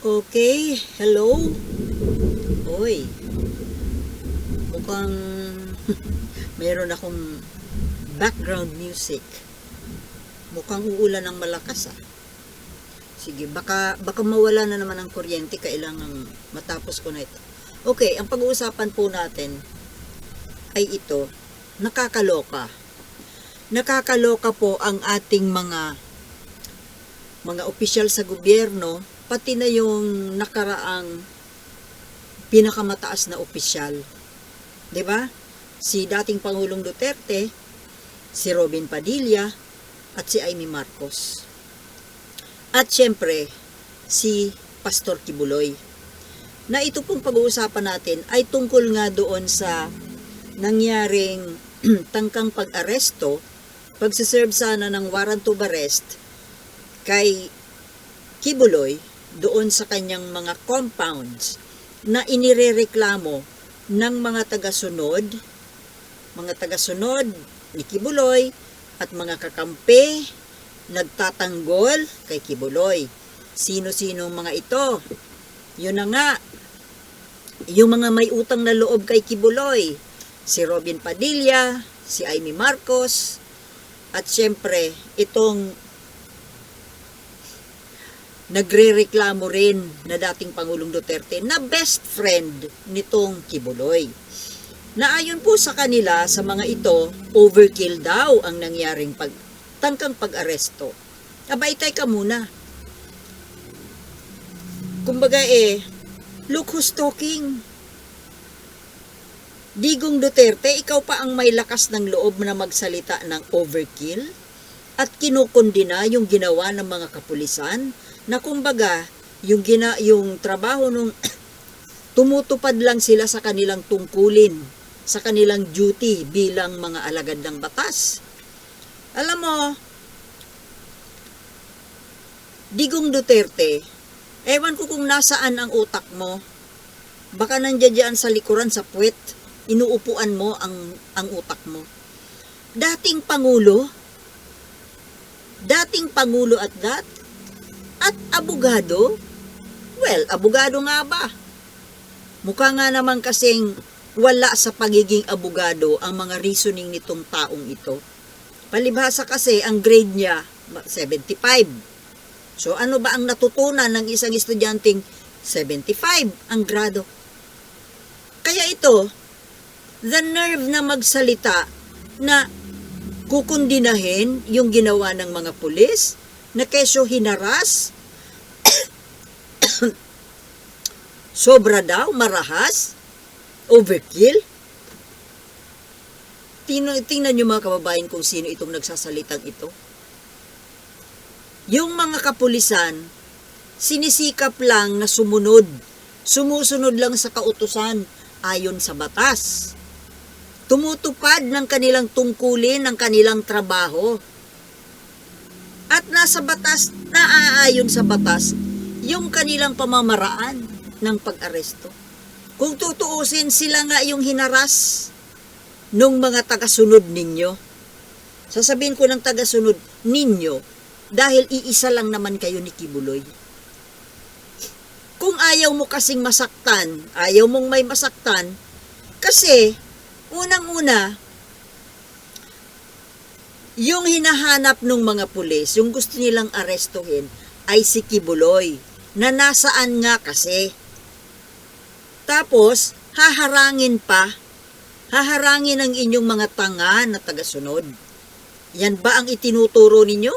Okay, hello? Hoy, mukhang meron akong background music. Mukhang uulan ng malakas ah. Sige, baka, baka mawala na naman ang kuryente, kailangan matapos ko na ito. Okay, ang pag-uusapan po natin ay ito, nakakaloka. Nakakaloka po ang ating mga mga opisyal sa gobyerno, pati na yung nakaraang pinakamataas na opisyal. ba? Si dating Pangulong Duterte, si Robin Padilla, at si Amy Marcos. At syempre, si Pastor Kibuloy. Na ito pong pag-uusapan natin ay tungkol nga doon sa nangyaring tangkang pag-aresto, pagsiserve sana ng warrant of arrest kay Kibuloy doon sa kanyang mga compounds na inirereklamo ng mga tagasunod, mga tagasunod ni Kibuloy at mga kakampi nagtatanggol kay Kibuloy. Sino-sino mga ito? Yun na nga, yung mga may utang na loob kay Kibuloy, si Robin Padilla, si Amy Marcos, at syempre, itong nagre-reklamo rin na dating Pangulong Duterte na best friend nitong Kibuloy. Na ayon po sa kanila, sa mga ito, overkill daw ang nangyaring pag, tangkang pag-aresto. Abay, ka muna. Kumbaga eh, look who's talking. Digong Duterte, ikaw pa ang may lakas ng loob na magsalita ng overkill at kinukundina yung ginawa ng mga kapulisan na kumbaga yung gina yung trabaho nung tumutupad lang sila sa kanilang tungkulin, sa kanilang duty bilang mga alagad ng batas. Alam mo, Digong Duterte, ewan ko kung nasaan ang utak mo. Baka nandiyan sa likuran sa puwet, inuupuan mo ang, ang utak mo. Dating Pangulo, dating Pangulo at that, at abogado? Well, abogado nga ba? Mukha nga naman kasing wala sa pagiging abogado ang mga reasoning nitong taong ito. Palibhasa kasi ang grade niya 75. So ano ba ang natutunan ng isang estudyanteng 75 ang grado? Kaya ito, the nerve na magsalita na kukundinahin yung ginawa ng mga pulis, na kesyo hinaras, sobra daw, marahas, overkill. Tingnan, tingnan nyo mga kababayan kung sino itong nagsasalitang ito. Yung mga kapulisan, sinisikap lang na sumunod. Sumusunod lang sa kautusan ayon sa batas. Tumutupad ng kanilang tungkulin ng kanilang trabaho at nasa batas, naaayon sa batas, yung kanilang pamamaraan ng pag-aresto. Kung tutuusin, sila nga yung hinaras nung mga tagasunod ninyo. Sasabihin ko ng tagasunod ninyo, dahil iisa lang naman kayo ni Kibuloy. Kung ayaw mo kasing masaktan, ayaw mong may masaktan, kasi unang-una, yung hinahanap ng mga pulis, yung gusto nilang arestuhin, ay si Kibuloy, na nasaan nga kasi. Tapos, haharangin pa, haharangin ang inyong mga tanga na tagasunod. Yan ba ang itinuturo ninyo?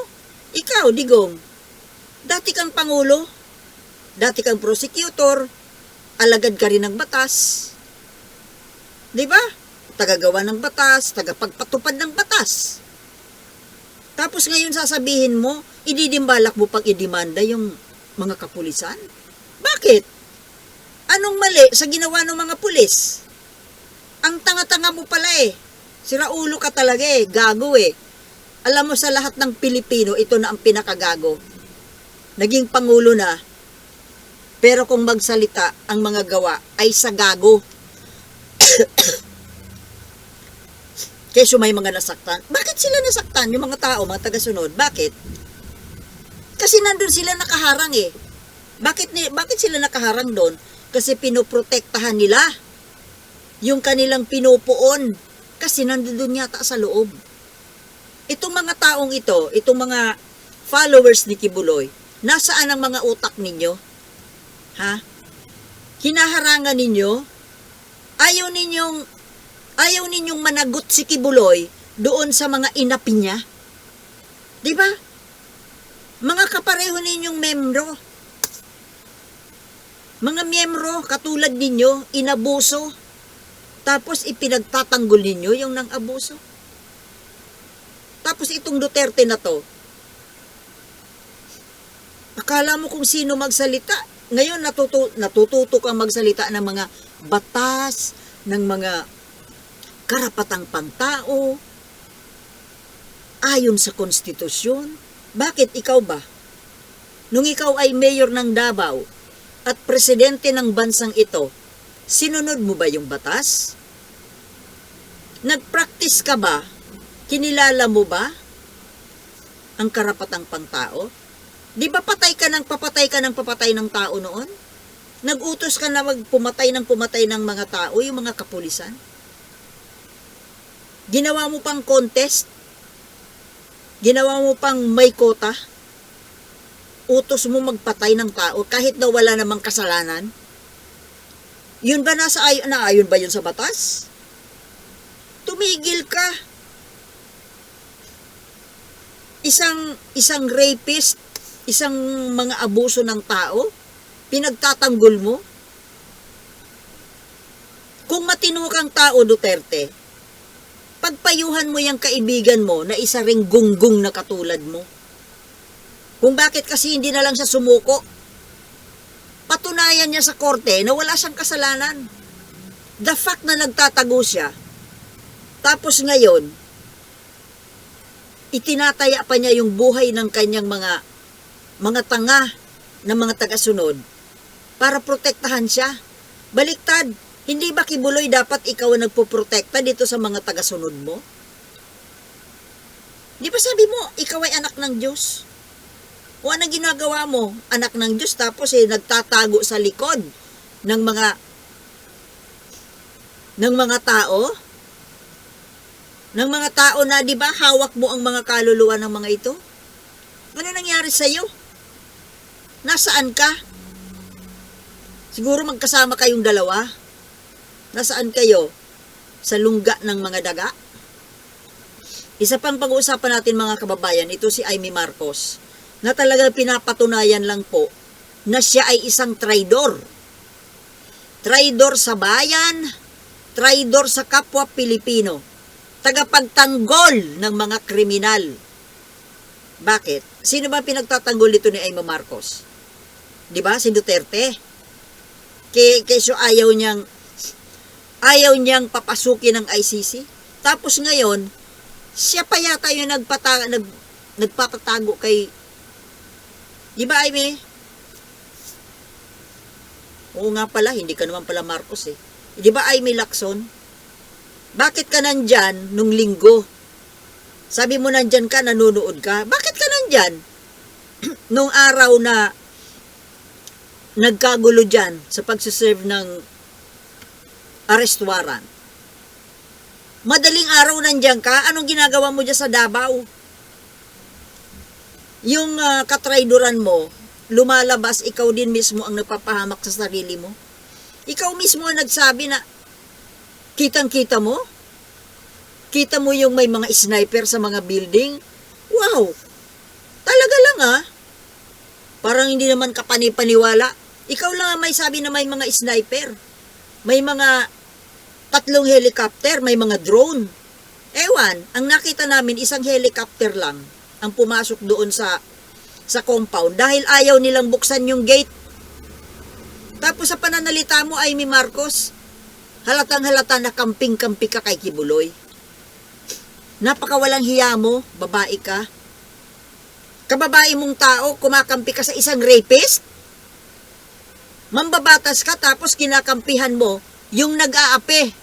Ikaw, Digong, dati kang Pangulo, dati kang prosecutor, alagad ka rin ng batas. Di ba? Tagagawa ng batas, tagapagpatupad ng batas. Tapos ngayon sasabihin mo, ididimbalak mo pag idemanda yung mga kapulisan? Bakit? Anong mali sa ginawa ng mga pulis? Ang tanga-tanga mo pala eh. Sira ulo ka talaga eh, gago eh. Alam mo sa lahat ng Pilipino, ito na ang pinakagago. Naging pangulo na. Pero kung magsalita, ang mga gawa ay sa gago. Kesyo may mga nasaktan. Bakit sila nasaktan? Yung mga tao, mga tagasunod. Bakit? Kasi nandun sila nakaharang eh. Bakit, ni, bakit sila nakaharang doon? Kasi pinoprotektahan nila yung kanilang pinupuon kasi nandoon yata sa loob. Itong mga taong ito, itong mga followers ni Kibuloy, nasaan ang mga utak ninyo? Ha? Hinaharangan ninyo? Ayaw ninyong ayaw ninyong managot si Kibuloy doon sa mga inapi niya? 'Di ba? Mga kapareho ninyong membro. Mga miyembro katulad ninyo, inabuso. Tapos ipinagtatanggol ninyo yung nang abuso. Tapos itong Duterte na to, akala mo kung sino magsalita. Ngayon natutu natututo kang magsalita ng mga batas, ng mga karapatang pantao, ayon sa konstitusyon. Bakit ikaw ba? Nung ikaw ay mayor ng Davao at presidente ng bansang ito, sinunod mo ba yung batas? Nagpractice ka ba? Kinilala mo ba ang karapatang pangtao? Di ba patay ka ng papatay ka ng papatay ng tao noon? Nagutos ka na magpumatay ng pumatay ng mga tao, yung mga kapulisan? Ginawa mo pang contest? Ginawa mo pang may kota? Utos mo magpatay ng tao kahit na wala namang kasalanan? Yun ba nasa ay na ayon ba yun sa batas? Tumigil ka. Isang isang rapist, isang mga abuso ng tao, pinagtatanggol mo? Kung matino kang tao, Duterte, pagpayuhan mo yung kaibigan mo na isa ring gunggong na katulad mo. Kung bakit kasi hindi na lang siya sumuko, patunayan niya sa korte na wala siyang kasalanan. The fact na nagtatago siya, tapos ngayon, itinataya pa niya yung buhay ng kanyang mga mga tanga na mga tagasunod para protektahan siya. Baliktad, hindi ba kibuloy dapat ikaw ang nagpoprotekta dito sa mga tagasunod mo? Di ba sabi mo, ikaw ay anak ng Diyos? O anong ginagawa mo? Anak ng Diyos tapos eh nagtatago sa likod ng mga ng mga tao? Ng mga tao na 'di ba hawak mo ang mga kaluluwa ng mga ito? Ano nangyari sa iyo? Nasaan ka? Siguro magkasama kayong dalawa. Nasaan kayo? Sa lungga ng mga daga? Isa pang pag-uusapan natin mga kababayan, ito si Amy Marcos, na talagang pinapatunayan lang po na siya ay isang traidor. Traidor sa bayan, traidor sa kapwa Pilipino, tagapagtanggol ng mga kriminal. Bakit? Sino ba pinagtatanggol dito ni Amy Marcos? 'Di ba? Si Duterte. Kay kesyo ayaw niyang ayaw niyang papasukin ng ICC. Tapos ngayon, siya pa yata yung nagpata, nag, nagpapatago kay Di ba, Amy? Oo nga pala, hindi ka naman pala Marcos eh. Di ba, Amy Lacson? Bakit ka nandyan nung linggo? Sabi mo nandyan ka, nanonood ka. Bakit ka nandyan? nung araw na nagkagulo dyan sa pagsiserve ng arrest warrant. Madaling araw nandyan ka, anong ginagawa mo dyan sa Davao? Yung uh, katraidoran mo, lumalabas, ikaw din mismo ang nagpapahamak sa sarili mo. Ikaw mismo ang nagsabi na, kitang-kita mo? Kita mo yung may mga sniper sa mga building? Wow! Talaga lang ah. Parang hindi naman kapanipaniwala. Ikaw lang ang may sabi na may mga sniper. May mga tatlong helicopter, may mga drone. Ewan, ang nakita namin isang helicopter lang ang pumasok doon sa sa compound dahil ayaw nilang buksan yung gate. Tapos sa pananalita mo, Amy Marcos, halatang halata na kamping-kampi ka kay Kibuloy. Napakawalang hiya mo, babae ka. Kababae mong tao, kumakampi ka sa isang rapist? Mambabatas ka tapos kinakampihan mo yung nag-aape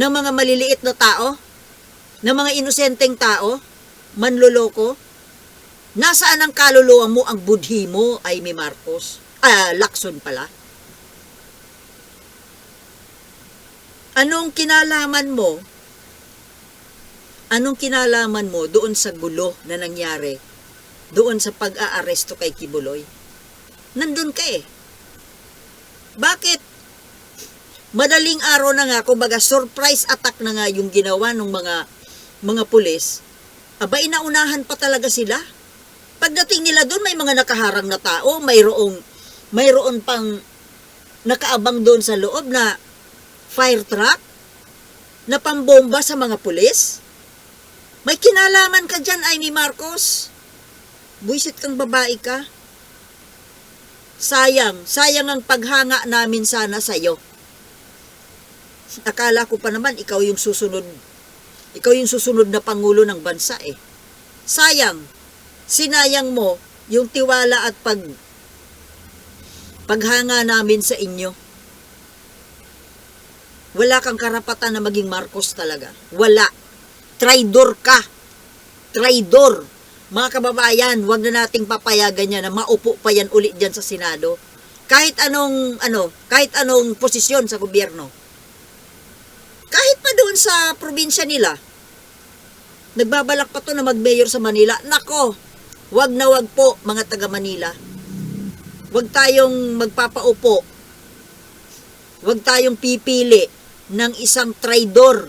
ng mga maliliit na tao, ng mga inosenteng tao, manloloko. Nasaan ang kaluluwa mo, ang budhi mo, Amy Marcos? Ah, Lacson pala. Anong kinalaman mo? Anong kinalaman mo doon sa gulo na nangyari? Doon sa pag-aaresto kay Kibuloy? Nandun ka eh. Bakit? Madaling araw na nga, kumbaga surprise attack na nga yung ginawa ng mga mga pulis. Aba, inaunahan pa talaga sila. Pagdating nila doon, may mga nakaharang na tao, mayroong, mayroon pang nakaabang doon sa loob na fire truck na pambomba sa mga pulis. May kinalaman ka dyan, Amy Marcos. Buisit kang babae ka. Sayang, sayang ang paghanga namin sana sa'yo. Akala ko pa naman ikaw yung susunod, ikaw yung susunod na pangulo ng bansa eh. Sayang, sinayang mo yung tiwala at pag paghanga namin sa inyo. Wala kang karapatan na maging Marcos talaga. Wala. Traidor ka. Traidor. Mga kababayan, wag na nating papayagan yan na maupo pa yan ulit dyan sa Senado. Kahit anong, ano, kahit anong posisyon sa gobyerno. Kahit pa doon sa probinsya nila, nagbabalak pa to na mag-mayor sa Manila. Nako, wag na wag po mga taga Manila. Wag tayong magpapaupo. Wag tayong pipili ng isang traidor.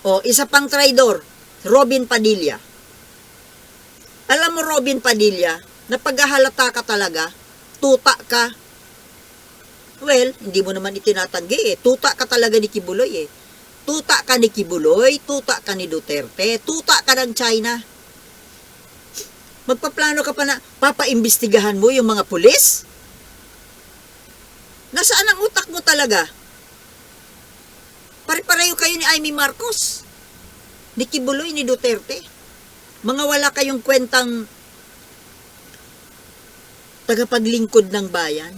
O, isa pang traidor, Robin Padilla. Alam mo, Robin Padilla, na paghahalata ka talaga, tuta ka. Well, hindi mo naman itinatanggi eh. Tuta ka talaga ni Kibuloy eh. Tuta ka ni Kibuloy, tuta ka ni Duterte, tuta ka ng China. Magpaplano ka pa na papaimbestigahan mo yung mga pulis? Nasaan ang utak mo talaga? Pare-pareho kayo ni Amy Marcos. Ni Kibuloy, ni Duterte. Mga wala kayong kwentang tagapaglingkod ng bayan.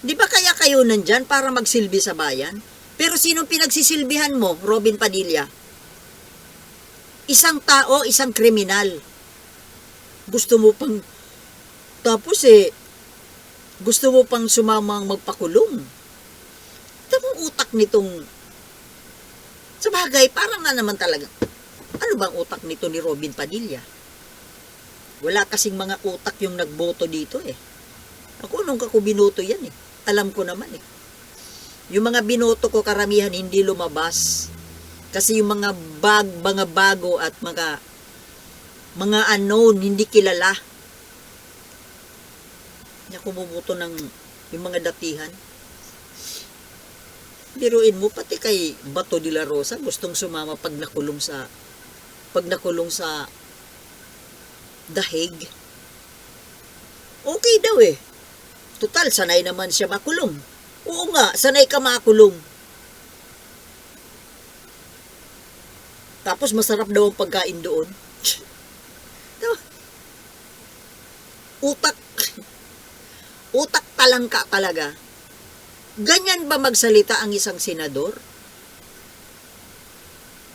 Di ba kaya kayo nandyan para magsilbi sa bayan? Pero sinong pinagsisilbihan mo, Robin Padilla? Isang tao, isang kriminal. Gusto mo pang... Tapos eh, gusto mo pang sumamang magpakulong. Tamang utak nitong... Sa bagay, parang nga naman talaga. Ano bang utak nito ni Robin Padilla? Wala kasing mga utak yung nagboto dito eh. Ako nung kako binoto yan eh. Alam ko naman eh. Yung mga binoto ko karamihan hindi lumabas. Kasi yung mga bag, mga bago at mga mga unknown, hindi kilala. Hindi ako bumuto ng yung mga datihan. Biruin mo, pati kay Bato de la Rosa, gustong sumama pag nakulong sa pag nakulong sa dahig. Okay daw eh. Total, sanay naman siya makulong. Oo nga, sanay ka makulong. Tapos masarap daw ang pagkain doon. Diba? Utak. Utak talangka talaga. Ganyan ba magsalita ang isang senador?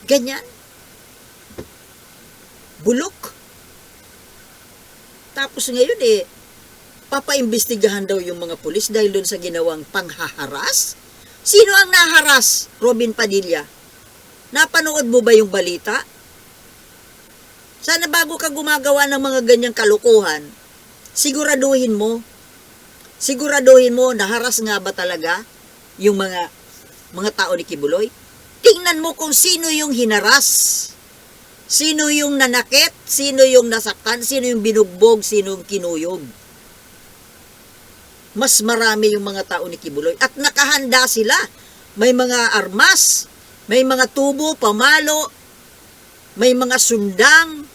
Ganyan? Bulok? Tapos ngayon eh, papaimbestigahan daw yung mga pulis dahil doon sa ginawang panghaharas? Sino ang naharas, Robin Padilla? Napanood mo ba yung balita? Sana bago ka gumagawa ng mga ganyang kalukuhan, siguraduhin mo, siguraduhin mo naharas nga ba talaga yung mga mga tao ni Kibuloy? Tingnan mo kung sino yung hinaras. Sino yung nanakit, sino yung nasaktan, sino yung binugbog, sino yung kinuyog. Mas marami yung mga tao ni Kibuloy. At nakahanda sila. May mga armas, may mga tubo, pamalo, may mga sundang,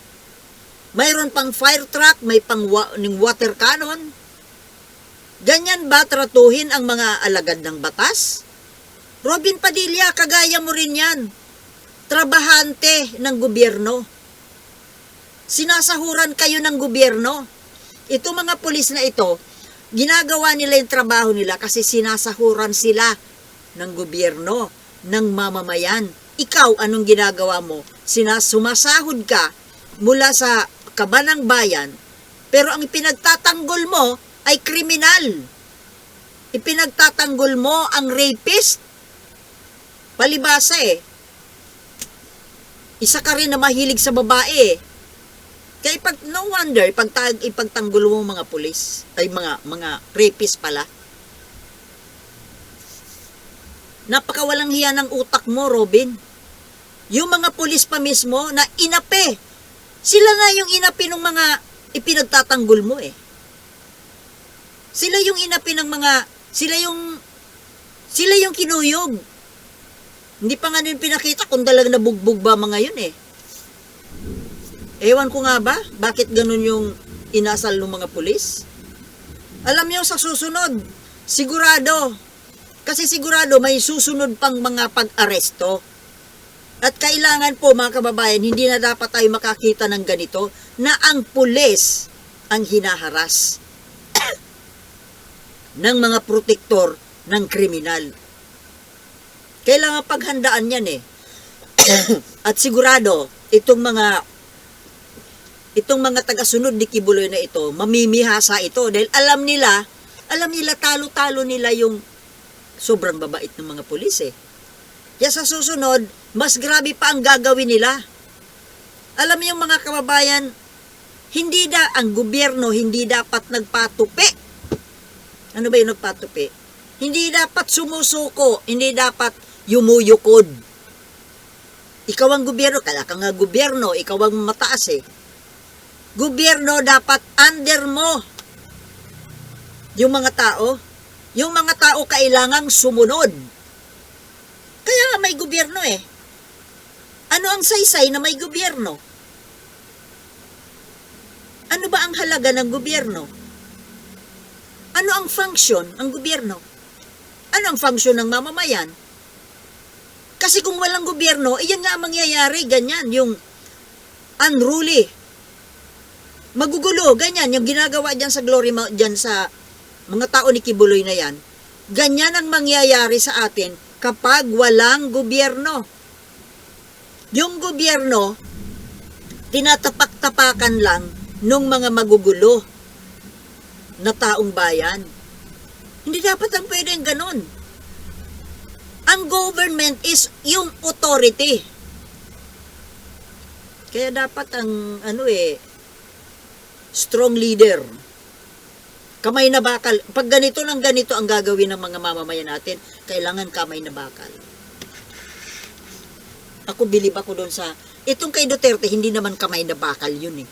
mayroon pang fire truck, may pang wa- water cannon. Ganyan ba tratuhin ang mga alagad ng batas? Robin Padilla, kagaya mo rin yan. Trabahante ng gobyerno. Sinasahuran kayo ng gobyerno. Ito mga pulis na ito, ginagawa nila yung trabaho nila kasi sinasahuran sila ng gobyerno, ng mamamayan. Ikaw, anong ginagawa mo? Sinasumasahod ka mula sa kabanang bayan Pero ang ipinagtatanggol mo ay kriminal. Ipinagtatanggol mo ang rapist. Palibasa eh. Isa ka rin na mahilig sa babae. Kaya pag, no wonder, ipagtag, ipagtanggol mo mga pulis, ay mga, mga rapist pala. Napakawalang hiya ng utak mo, Robin. Yung mga pulis pa mismo na inapi. Sila nga yung inapi ng mga ipinagtatanggol mo eh. Sila yung inapi ng mga, sila yung, sila yung kinuyog. Hindi pa nga din pinakita kung talagang nabugbog ba mga yun eh. Ewan ko nga ba, bakit ganun yung inasal ng mga pulis? Alam niyo sa susunod, sigurado, kasi sigurado may susunod pang mga pag-aresto. At kailangan po mga kababayan, hindi na dapat tayo makakita ng ganito na ang pulis ang hinaharas ng mga protektor ng kriminal. Kailangan paghandaan yan eh. At sigurado, itong mga itong mga taga-sunod ni Kibuloy na ito, mamimihasa ito dahil alam nila, alam nila talo-talo nila yung sobrang babait ng mga pulis eh. Kaya sa susunod, mas grabe pa ang gagawin nila. Alam niyo mga kababayan, hindi da ang gobyerno hindi dapat nagpatupi. Ano ba yung nagpatupi? Hindi dapat sumusuko, hindi dapat yumuyukod. Ikaw ang gobyerno, kaya ka nga gobyerno, ikaw ang mataas eh. Gobyerno dapat under mo. Yung mga tao, yung mga tao kailangang sumunod. Kaya may gobyerno eh. Ano ang saysay na may gobyerno? Ano ba ang halaga ng gobyerno? Ano ang function ng gobyerno? Ano ang function ng mamamayan? Kasi kung walang gobyerno, iyan nga ang mangyayari, ganyan, yung unruly. Magugulo, ganyan, yung ginagawa dyan sa Glory Mount, dyan sa mga tao ni Kibuloy na yan. Ganyan ang mangyayari sa atin kapag walang gobyerno. Yung gobyerno, tinatapak-tapakan lang nung mga magugulo na taong bayan. Hindi dapat ang pwedeng ganon. Ang government is yung authority. Kaya dapat ang ano eh, strong leader. Kamay na bakal. Pag ganito ng ganito ang gagawin ng mga mamamayan natin, kailangan kamay na bakal. Ako bilib ako doon sa, itong kay Duterte, hindi naman kamay na bakal yun eh.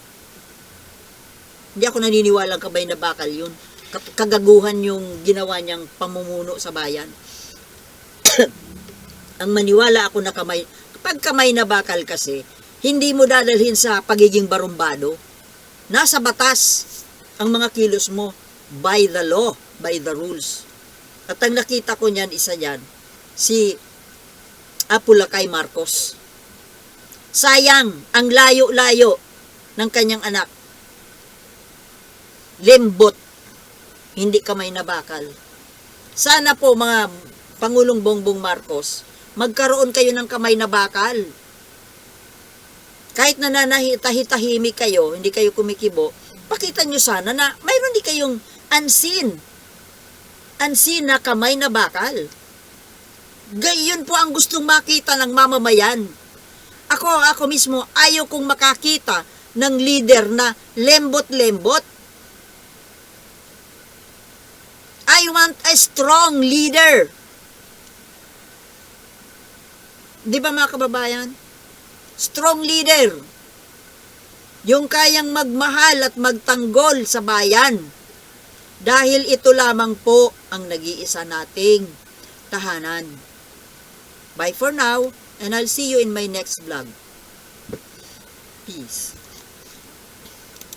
Hindi ako naniniwalang kamay na bakal yun. Kagaguhan yung ginawa niyang pamumuno sa bayan. ang maniwala ako na kamay, pag kamay na bakal kasi, hindi mo dadalhin sa pagiging barumbado. Nasa batas ang mga kilos mo by the law, by the rules. At ang nakita ko niyan, isa yan, si Apulacay Marcos. Sayang, ang layo-layo ng kanyang anak. Lembot, hindi kamay na bakal. Sana po mga Pangulong Bongbong Marcos, magkaroon kayo ng kamay na bakal. Kahit na nanahitahimik kayo, hindi kayo kumikibo, pakita nyo sana na mayroon di kayong unseen. Unseen na kamay na bakal. Gayon po ang gustong makita ng mamamayan. Ako, ako mismo, ayaw kong makakita ng leader na lembot-lembot. I want a strong leader. Di ba mga kababayan? Strong leader. Yung kayang magmahal at magtanggol sa bayan. Dahil ito lamang po ang nag-iisa nating tahanan. Bye for now, and I'll see you in my next vlog. Peace.